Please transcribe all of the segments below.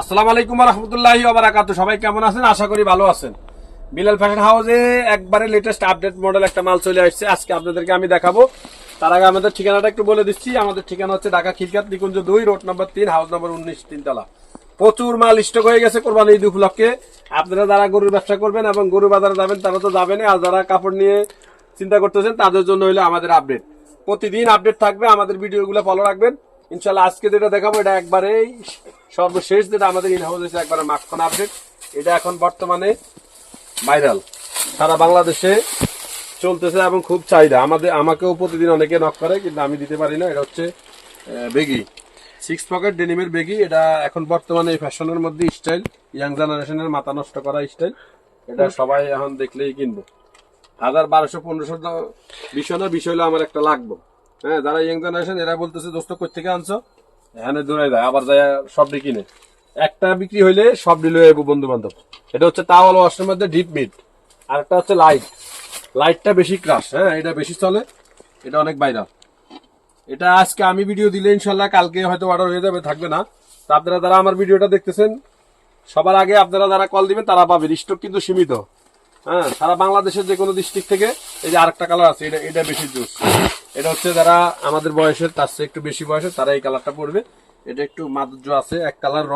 আসসালামু আলাইকুম রহমতুল্লাহি ওবারাকাতু। সবাই কেমন আছেন? আশা করি ভালো আছেন। বিলাল ফ্যাশন হাউসে একবারে লেটেস্ট আপডেট মডেল একটা মাল চলে আসছে। আজকে আপনাদেরকে আমি দেখাবো। তার আগে আমাদের ঠিকানাটা একটু বলে দিচ্ছি। আমাদের ঠিকানা হচ্ছে ঢাকা খিলকাত নিকুঞ্জ দুই, রোড নম্বর তিন, হাউস নম্বর উনিশ, তিনতলা। প্রচুর মাল স্টক হয়ে গেছে কোরবানি ঈদ উপলক্ষে। আপনারা যারা গরুর ব্যবসা করবেন এবং গরু বাজারে যাবেন, তারা তো যাবেন আর যারা কাপড় নিয়ে চিন্তা করতেছেন, তাদের জন্য হলো আমাদের আপডেট প্রতিদিন আপডেট থাকবে। আমাদের ভিডিওগুলো ফলো রাখবেন। ইনশাল্লাহ আজকে যেটা দেখাবো, এটা একবারেই সর্বশেষ যেটা আমাদের ইন হাউস হয়েছে, একবারে মাখন আপডেট এটা এখন বর্তমানে ভাইরাল সারা বাংলাদেশে চলতেছে এবং খুব চাহিদা। আমাদের, আমাকেও প্রতিদিন অনেকে নক করে, কিন্তু আমি দিতে পারি না। এটা হচ্ছে বেগি। সিক্স পকেট ডেনিমের বেগি। এটা এখন বর্তমানে এই ফ্যাশনের মধ্যে স্টাইল ইয়াং জেনারেশনের মাথা নষ্ট করা স্টাইল এটা সবাই এখন দেখলেই কিনবো। হাজার বারোশো পনেরোশো বিষয় না বিষয় আমার একটা লাগবে। হ্যাঁ যারা ইয়াং জেনারেশন এরা বলতেছে, দোস্ত কই থেকে আনছো? এখানে দৌড়াই যায়, আবার যায় সবটি কিনে। একটা বিক্রি হইলে সব ডিল যাব বন্ধু বান্ধব এটা হচ্ছে তাওয়াল ওয়াশের মধ্যে ডিপ মিট আর একটা হচ্ছে লাইট লাইটটা বেশি ক্রাশ হ্যাঁ এটা বেশি চলে। এটা অনেক বাইরা এটা আজকে আমি ভিডিও দিলে ইনশাল্লাহ কালকে হয়তো অর্ডার হয়ে যাবে, থাকবে না। তো আপনারা যারা আমার ভিডিওটা দেখতেছেন, সবার আগে আপনারা যারা কল দিবেন, তারা পাবেন। স্টক কিন্তু সীমিত। হ্যাঁ সারা বাংলাদেশের যে কোনো ডিস্ট্রিক্ট থেকে এই যে আরেকটা কালার আছে, এটা এটা বেশি জুস এটা হচ্ছে যারা আমাদের বয়সের, তার চেয়ে একটু বেশি বয়সের, তারা এই কালারটা পড়বে এটা একটু মাধুর্য আছে, এক কালার র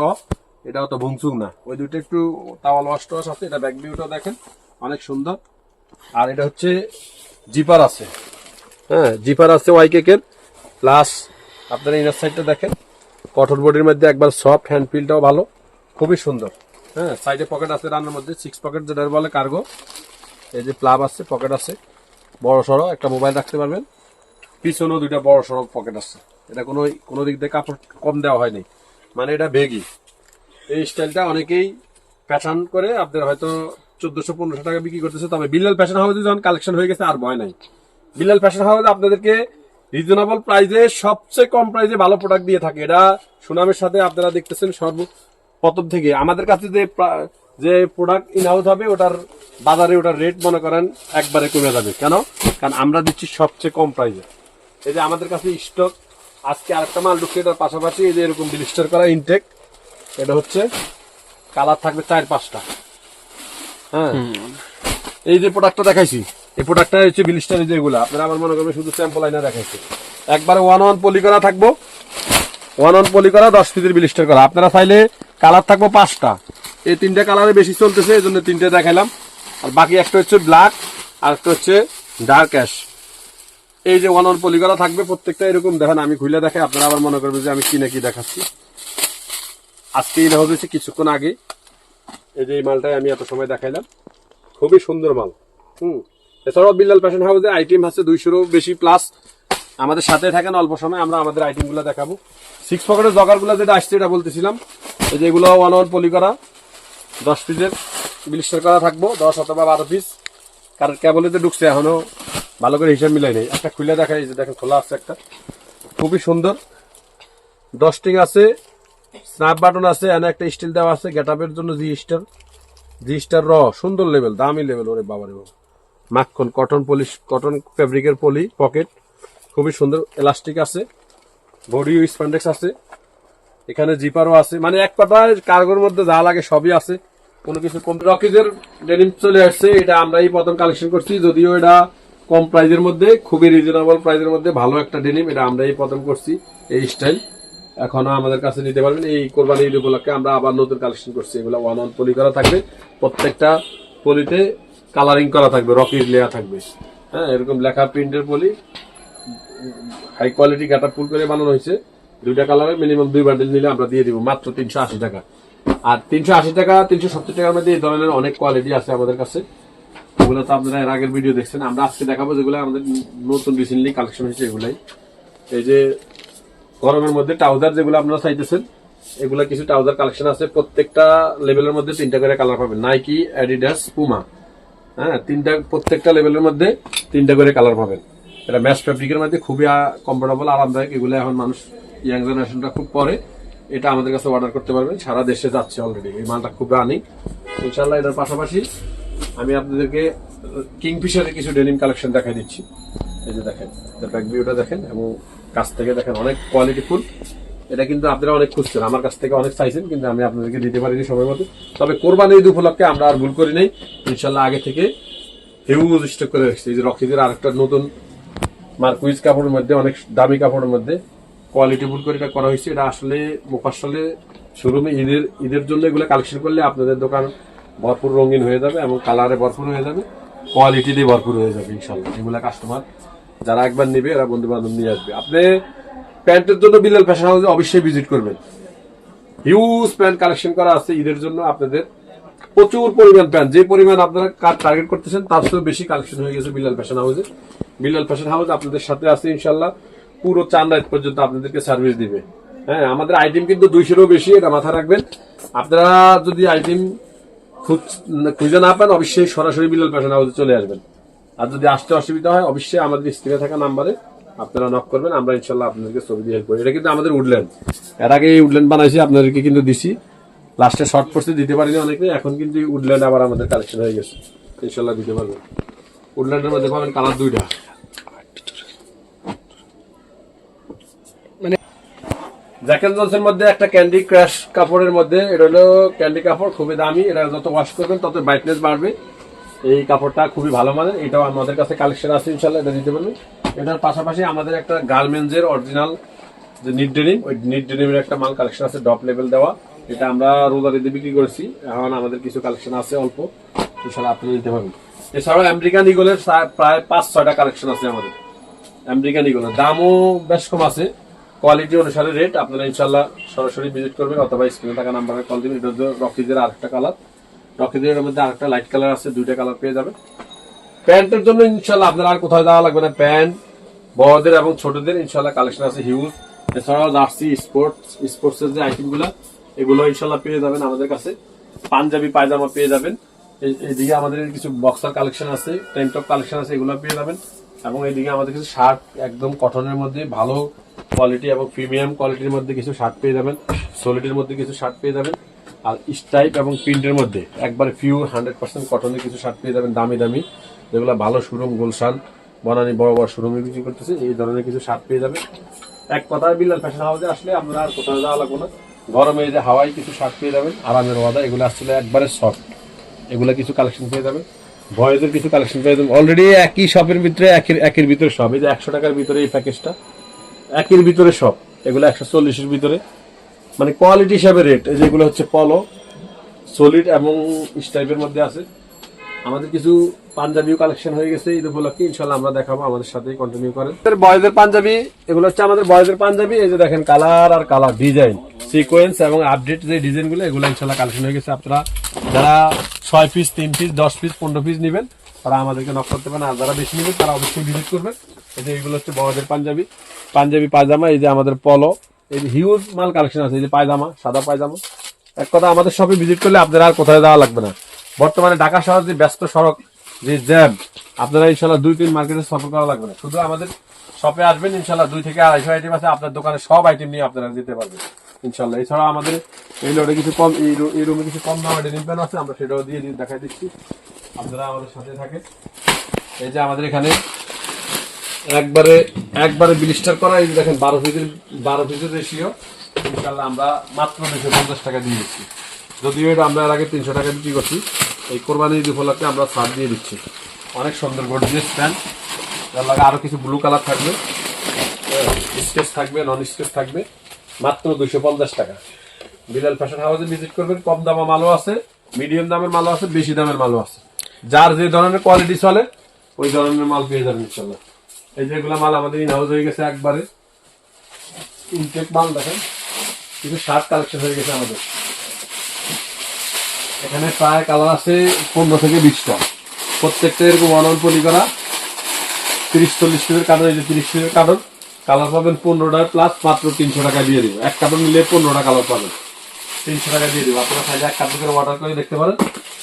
এটাও তো ভুংচুং না। ওই দুটো একটু তাওয়াল ওয়াশ টোয়াশ আছে, এটা ব্যাক ভিউটাও দেখেন, অনেক সুন্দর। আর এটা হচ্ছে জিপার আছে। হ্যাঁ জিপার আছে ওয়াই কেকের প্লাস আপনারা ইনার সাইডটা দেখেন। কঠোর বডির মধ্যে একবার সফট হ্যান্ড ফিলটাও ভালো। খুবই সুন্দর। হ্যাঁ সাইডে পকেট আছে রান্নার মধ্যে সিক্স পকেট যেটা বলে কার্গো এই যে প্লাব আছে পকেট আছে। বড় সড়ো, একটা মোবাইল রাখতে পারবেন। পিছনেও দুইটা বড় সড়ো পকেট আছে। এটা কোনো কোনো দিক দিয়ে কাপড় কম দেওয়া হয়নি। মানে এটা বেগি এই স্টাইলটা অনেকেই ফ্যাশন করে, আপনার হয়তো চোদ্দশো পনেরোশো টাকা বিক্রি করতেছে, তবে বিল্লাল ফ্যাশন হাউসে যখন কালেকশন হয়ে গেছে, আর ভয় নাই। বিল্লাল ফ্যাশন হাউস আপনাদেরকে রিজনেবল প্রাইসে সবচেয়ে কম প্রাইসে ভালো প্রোডাক্ট দিয়ে থাকে। এটা সুনামের সাথে আপনারা দেখতেছেন সর্ব প্রথম থেকে। আমাদের কাছে যে যে প্রোডাক্ট ইন হাউস হবে ওটার বাজারে ওটার রেট মনে করেন একবারে কমে যাবে। কেন? কারণ আমরা দিচ্ছি সবচেয়ে কম প্রাইসে এই যে আমাদের কাছে স্টক আজকে আরেকটা মাল ঢুকছে এটার পাশাপাশি এই যে এরকম বিলিস্টার করা ইনটেক এটা হচ্ছে কালার থাকবে চার পাঁচটা। হ্যাঁ? এই যে প্রোডাক্টটা দেখাইছি এই প্রোডাক্টটা হচ্ছে বিলিস্টার যে এগুলো। আপনারা আমার মনে করবেন শুধু স্যাম্পল আইনা দেখাইছি। একবারে ওয়ান ওয়ান পলি করা থাকব। ওয়ান ওয়ান পলি করা দশ পিসের বিলিস্টার করা। আপনারা চাইলে কালার থাকব পাঁচটা। এই তিনটা কালারে বেশি চলতেছে এই জন্য তিনটে দেখালাম আর বাকি একটা হচ্ছে ব্ল্যাক আর একটা হচ্ছে ডার্ক অ্যাশ এই যে ওয়ান ওয়ান পলি করা থাকবে, প্রত্যেকটা এরকম দেখেন, আমি খুলে দেখে আপনারা আবার মনে করবেন যে আমি কিনে কি দেখাচ্ছি। আজকে এই দেখা হয়েছে কিছুক্ষণ আগে। এই যে এই মালটাই আমি এত সময় দেখাইলাম। খুবই সুন্দর মাল। হুম, এছাড়াও বিল্লাল ফ্যাশন হাউসে আইটেম আছে দুইশোরও বেশি প্লাস আমাদের সাথে থাকেন অল্প সময়, আমরা আমাদের আইটেমগুলো দেখাবো। সিক্স পকেটের জগারগুলো যেটা আসছে, এটা বলতেছিলাম। এই যে এগুলো ওয়ান ওয়ান পলি করা, দশ পিসের বিলিস্টার করা থাকব, দশ অথবা বারো পিস কারণ কেবলেতে ঢুকছে, এখনও ভালো করে হিসাব মিলাই নেই। একটা খুলে দেখা যে দেখেন, খোলা আছে একটা। খুবই সুন্দর। দশটিং আছে স্ন্যাপ বাটন আছে, এনে একটা স্টিল দেওয়া আছে গেট আপের জন্য জি স্টার জি স্টার র সুন্দর লেভেল দামি লেভেল ওরে বাবারে বাবা। মাখন কটন পলিশ কটন ফেব্রিকের পলি পকেট খুবই সুন্দর এলাস্টিক আছে বডি স্প্যান্ডেক্স আছে, এখানে জিপারও আছে মানে এক কথায় কার্গোর মধ্যে যা লাগে সবই আছে, কোনো কিছু কম রকিজের ডেনিম চলে আসছে, এটা আমরাই প্রথম কালেকশন করছি, যদিও এটা কম প্রাইজের মধ্যে, খুবই রিজনেবল প্রাইজের মধ্যে ভালো একটা ডেনিম এটা আমরাই প্রথম করছি এই স্টাইল এখনও আমাদের কাছে নিতে পারবেন, এই কোরবানি ঈদ উপলক্ষে আমরা আবার নতুন কালেকশন করছি, এগুলো ওয়ান ওয়ান পলি করা থাকবে, প্রত্যেকটা পলিতে কালারিং করা থাকবে রকিজ লেয়া থাকবে। হ্যাঁ এরকম লেখা প্রিন্টের পলি হাই কোয়ালিটি গাটা ফুল করে বানানো হয়েছে। দুইটা কালারে মিনিমাম দুই বান্ডেল নিলে আমরা দিয়ে দিব মাত্র তিনশো আশি টাকা। আর তিনশো আশি টাকা, তিনশো সত্তর টাকার মধ্যে এই ধরনের অনেক কোয়ালিটি আছে আমাদের কাছে। ওগুলো তো আপনারা এর আগের ভিডিও দেখছেন। আমরা আজকে দেখাবো যেগুলো আমাদের নতুন রিসেন্টলি কালেকশন হয়েছে এগুলাই। এই যে গরমের মধ্যে ট্রাউজার যেগুলো আপনারা চাইতেছেন, এগুলা কিছু ট্রাউজার কালেকশন আছে। প্রত্যেকটা লেভেলের মধ্যে তিনটা করে কালার পাবেন। নাইকি অ্যাডিডাস পুমা হ্যাঁ তিনটা, প্রত্যেকটা লেভেলের মধ্যে তিনটা করে কালার পাবেন। এটা ম্যাচ ফ্যাব্রিকের মধ্যে খুবই কমফোর্টেবল আরামদায়ক। এগুলো এখন মানুষ ইয়াং জেনারেশনটা খুব পরে। এটা আমাদের কাছে অর্ডার করতে পারবেন। সারা দেশে যাচ্ছে অলরেডি এই মালটা খুব রানিং ইনশাল্লাহ এটার পাশাপাশি আমি আপনাদেরকে কিংফিশারের কিছু ডেনিম কালেকশন দেখাই দিচ্ছি। এই যে দেখেন ব্যাক ভিউটা দেখেন, এবং কাছ থেকে দেখেন অনেক কোয়ালিটি ফুল। এটা কিন্তু আপনারা অনেক খুঁজছেন। আমার কাছ থেকে অনেক চাইছেন, কিন্তু আমি আপনাদেরকে দিতে পারিনি সময় মতো। তবে কোরবানি ঈদ উপলক্ষে আমরা আর ভুল করি নাই। ইনশাল্লাহ আগে থেকে হিউজ স্টক করে রেখেছি। এই যে রকিদের আরেকটা নতুন মার্কুইজ কাপড়ের মধ্যে, অনেক দামি কাপড়ের মধ্যে। কোয়ালিটি ফুল করে এটা করা হয়েছে, এটা আসলে মোফাসলে শোরুমে ঈদের ঈদের জন্য এগুলো কালেকশন করলে আপনাদের দোকান ভরপুর রঙিন হয়ে যাবে এবং কালারে ভরপুর হয়ে যাবে। কোয়ালিটি দিয়ে ভরপুর হয়ে যাবে, ইনশাল্লাহ। এগুলো কাস্টমার যারা একবার নেবে, এরা বন্ধু বান্ধব নিয়ে আসবে। আপনি প্যান্টের জন্য বিলাল ফ্যাশন হাউসে অবশ্যই ভিজিট করবেন। হিউজ প্যান্ট কালেকশন করা আছে ঈদের জন্য আপনাদের। প্রচুর পরিমাণ প্যান্ট যে পরিমাণ আপনারা কার টার্গেট করতেছেন, তার চেয়েও বেশি কালেকশন হয়ে গেছে বিলাল ফ্যাশন হাউসে বিলাল ফ্যাশন হাউস আপনাদের সাথে আছে ইনশাল্লাহ পুরো চান রাত পর্যন্ত আপনাদেরকে সার্ভিস দিবে। হ্যাঁ আমাদের আইটেম কিন্তু দুইশোরও বেশি, এটা মাথায় রাখবেন। আপনারা যদি আইটেম খুঁজে না পান, অবশ্যই সরাসরি বিলাল ফ্যাশন হাউসে চলে আসবেন। আর যদি আসতে অসুবিধা হয়, অবশ্যই আমাদের স্ক্রিনে থাকা নাম্বারে আপনারা নক করবেন, আমরা ইনশাল্লাহ আপনাদেরকে ছবি দিয়ে হেল্প করি। এটা কিন্তু আমাদের উডল্যান্ড এর আগে এই উডল্যান্ড বানাইছি, আপনাদেরকে কিন্তু দিছি। লাস্টে শর্ট পড়তে দিতে পারিনি অনেকে, এখন কিন্তু উডল্যান্ড আবার আমাদের কালেকশন হয়ে গেছে। ইনশাল্লাহ দিতে পারবেন। উডল্যান্ডের মধ্যে পাবেন কালার দুইটা। জ্যাকেন জনসের মধ্যে একটা ক্যান্ডি ক্র্যাশ কাপড়ের মধ্যে, এটা হলো ক্যান্ডি কাপড়, খুবই দামি, এটা যত ওয়াশ করবেন তত ব্রাইটনেস বাড়বে। এই কাপড়টা খুবই ভালো মানের, এটাও আমাদের কাছে কালেকশন আছে ইনশাল্লাহ এটা দিতে পারবেন। এটার পাশাপাশি আমাদের একটা গার্মেন্টস এর অরিজিনাল যে নিট ডেনিম ওই নিট ডেনিমের একটা মাল কালেকশন আছে ডপ লেভেল দেওয়া। এটা আমরা রোজার ঈদে বিক্রি করেছি, এখন আমাদের কিছু কালেকশন আছে অল্প ইনশাল্লাহ আপনি নিতে পারবেন। এছাড়াও আমেরিকান ইগলের প্রায় পাঁচ ছয়টা কালেকশন আছে আমাদের। আমেরিকান ইগলের দামও বেশ কম আছে। কোয়ালিটি অনুসারে রেট আপনারা ইনশাল্লাহ সরাসরি ভিজিট করবেন অথবা স্ক্রিনে থাকা নাম্বারে কল দিবেন। এটা হচ্ছে রকিজের আরেকটা কালার রকিজের মধ্যে আরেকটা লাইট কালার আছে, দুইটা কালার পেয়ে যাবেন। প্যান্টের জন্য ইনশাল্লাহ আপনারা আর কোথাও যাওয়া লাগবে না। প্যান্ট বড়দের এবং ছোটদের ইনশাল্লাহ কালেকশন আছে হিউজ এছাড়াও জার্সি স্পোর্টস স্পোর্টসের যে আইটেমগুলো এগুলো ইনশাল্লাহ পেয়ে যাবেন আমাদের কাছে। পাঞ্জাবি, পায়জামা পেয়ে যাবেন। এই- এইদিকে আমাদের কিছু বক্সার কালেকশন আছে টপ কালেকশন আছে, এগুলো পেয়ে যাবেন। এবং এইদিকে আমাদের কিছু শার্ট একদম কটনের মধ্যে ভালো কোয়ালিটি এবং প্রিমিয়াম কোয়ালিটির মধ্যে কিছু শার্ট পেয়ে যাবেন সলিডের মধ্যে কিছু শার্ট পেয়ে যাবেন, আর স্টাইপ এবং প্রিন্টের মধ্যে একবার পিওর হান্ড্রেড পার্সেন্ট কটনের কিছু শার্ট পেয়ে যাবেন, দামি দামি। যেগুলো ভালো শোরুম গুলশান, বনানি বড় বড় শোরুমে বিক্রি করতেছে, এই ধরনের কিছু শার্ট পেয়ে যাবেন। এক কথায় বিল্লাল ফ্যাশন হাউসে আসলে আপনারা আর কোথাও যাওয়া লাগবে না। গরমে যে হাওয়াই কিছু শার্ট পেয়ে যাবেন, আরামের ওয়াদা, এগুলো আসলে একবারে সফট এগুলো কিছু কালেকশন পেয়ে যাবেন বয়েজের কিছু কালেকশন পেয়ে যাবেন। অলরেডি একই শপের ভিতরে, একের একের ভিতরে সব। এই যে একশো টাকার ভিতরে এই প্যাকেজটা একের ভিতরে সব। এগুলো একশো চল্লিশের ভিতরে। মানে কোয়ালিটি হিসাবে রেট যেগুলো হচ্ছে পলো সলিড এবং স্টাইপের মধ্যে আছে। আমাদের কিছু পাঞ্জাবিও কালেকশন হয়ে গেছে ঈদ উপলক্ষে। ইনশাল্লাহ আমরা দেখাবো, আমাদের সাথে কন্টিনিউ করেন। বয়েজের পাঞ্জাবি, এগুলো হচ্ছে আমাদের বয়েজের পাঞ্জাবি। এই যে দেখেন কালার আর কালার ডিজাইন সিকোয়েন্স এবং আপডেট যে ডিজাইনগুলো এগুলো ইনশাল্লাহ কালেকশন হয়ে গেছে। আপনারা যারা ছয় পিস তিন পিস দশ পিস পনেরো পিস নেবেন, তারা আমাদেরকে নক করতে পারেন। আর যারা বেশি নেবেন, তারা অবশ্যই ভিজিট করবেন। এই যে এগুলো হচ্ছে বড়দের পাঞ্জাবি। পাঞ্জাবি পায়জামা, এই যে আমাদের পলো এই যে হিউজ মাল কালেকশন আছে, এই যে পায়জামা, সাদা পায়জামা। এক কথা, আমাদের শপে ভিজিট করলে আপনারা আর কোথায় যাওয়া লাগবে না। বর্তমানে ঢাকা শহর যে ব্যস্ত সড়ক, যে জ্যাম আপনারা ইনশাল্লাহ দুই, তিন মার্কেটে সফর করা লাগবে না। শুধু আমাদের শপে আসবেন ইনশাল্লাহ দুই থেকে আড়াইশো আইটেম আছে, আপনার দোকানে সব আইটেম নিয়ে আপনারা যেতে পারবেন ইনশাল্লাহ এছাড়া আমাদের এই লোডে কিছু কম, এই রুমে কিছু কম দামে প্যান আছে, আমরা সেটাও দিয়ে দেখাই দিচ্ছি। আপনারা আমাদের সাথে থাকেন। এই যে আমাদের এখানে একবারে একবারে বিলিস্টার করা, এই দেখেন, বারো পিসের বারো পিসের রেশিও ইনশাল্লাহ আমরা মাত্র দুশো পঞ্চাশ টাকা দিয়ে দিচ্ছি। যদিও এটা আমরা এর আগে তিনশো টাকা বিক্রি করছি, এই কোরবানি ঈদ উপলক্ষে আমরা ছাড় দিয়ে দিচ্ছি। অনেক সুন্দর গর্জিয়াস প্যান্ট যার লাগে আরও কিছু ব্লু কালার থাকবে স্কেচ থাকবে নন স্কেচ থাকবে, মাত্র দুশো পঞ্চাশ টাকা। বিলাল ফ্যাশন হাউসে ভিজিট করবেন, কম দামা মালও আছে মিডিয়াম দামের মালও আছে, বেশি দামের মালও আছে। যার যে ধরনের কোয়ালিটি চলে, ওই ধরনের মাল পেয়ে যাবেন ইনশাল্লাহ এই যেগুলো মাল আমাদের ইন হাউস হয়ে গেছে একবারে। ইনটেক মাল দেখেন কিছু শার্ট কালেকশন হয়ে গেছে আমাদের। এখানে প্রায় কালার আছে পনেরো থেকে বিশটা। প্রত্যেকটা এরকম ওয়ান ওয়ান পলি করা। তিরিশ, চল্লিশ পিসের কার্টন এই যে তিরিশ পিসের কার্টন কালার পাবেন পনেরোটা প্লাস মাত্র তিনশো টাকা দিয়ে দেবো। এক কার্টন নিলে পনেরোটা কালার পাবেন। তিনশো টাকা দিয়ে দেবো। আপনারা চাইলে এক কার্টন করে অর্ডার করে দেখতে পারেন।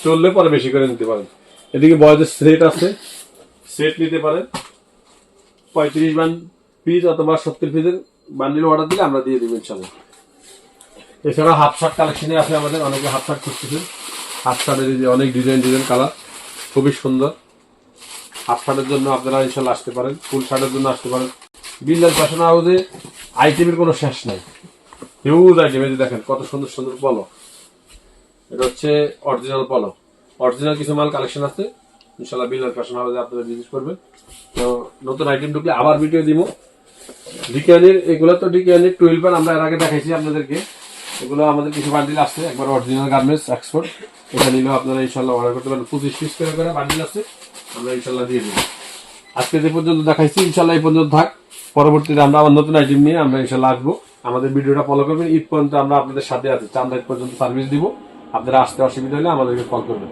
চললে পরে বেশি করে নিতে পারেন। এদিকে বয়সের সেট আছে। সেট নিতে পারেন। পঁয়ত্রিশ বান পিস অথবা সত্তর পিসের বান্ডিল অর্ডার দিলে আমরা দিয়ে দিব ইনশাল্লাহ এছাড়া হাফ শার্ট কালেকশনে আছে আমাদের, অনেকে হাফ শার্ট খুঁজতেছেন। হাফ শার্টের যে অনেক ডিজাইন ডিজাইন কালার খুবই সুন্দর। হাফ শার্টের জন্য আপনারা ইনশাল্লাহ আসতে পারেন ফুল শার্টের জন্য আসতে পারেন। বিল্লাল ফ্যাশন হাউসে আইটেমের কোনো শেষ নাই। হিউজ আইটেম এই দেখেন, কত সুন্দর সুন্দর পলো এটা হচ্ছে অরিজিনাল পলো অরিজিনাল কিছু মাল কালেকশন আছে। ইনশাল্লাহ বিলাল ফ্যাশন হাউসে আপনারা ভিজিট করবেন। তো নতুন আইটেম ঢুকলে আবার ভিডিও দিব। ডিকিয়ানির এগুলো তো ডিকিয়ানির টুয়েলভ আমরা এর আগে দেখাইছি আপনাদেরকে। এগুলো আমাদের কিছু বান্ডিল আসছে একবার অরিজিনাল গার্মেন্টস এক্সপোর্ট এটা নিলেও আপনারা ইনশাল্লাহ অর্ডার করতে পারেন পঁচিশ পিস করে করে বান্ডিল আছে, আমরা ইনশাল্লাহ দিয়ে দেবো। আজকে যে পর্যন্ত দেখাইছি ইনশাল্লাহ এই পর্যন্ত থাক। পরবর্তীতে আমরা আবার নতুন আইটেম নিয়ে আমরা ইনশাল্লাহ আসব। আমাদের ভিডিওটা ফলো করবেন। ঈদ পর্যন্ত আমরা আপনাদের সাথে আছি। চান্দা ঈদ পর্যন্ত সার্ভিস দিব। আপনারা আসতে অসুবিধা হলে আমাদেরকে কল করবেন।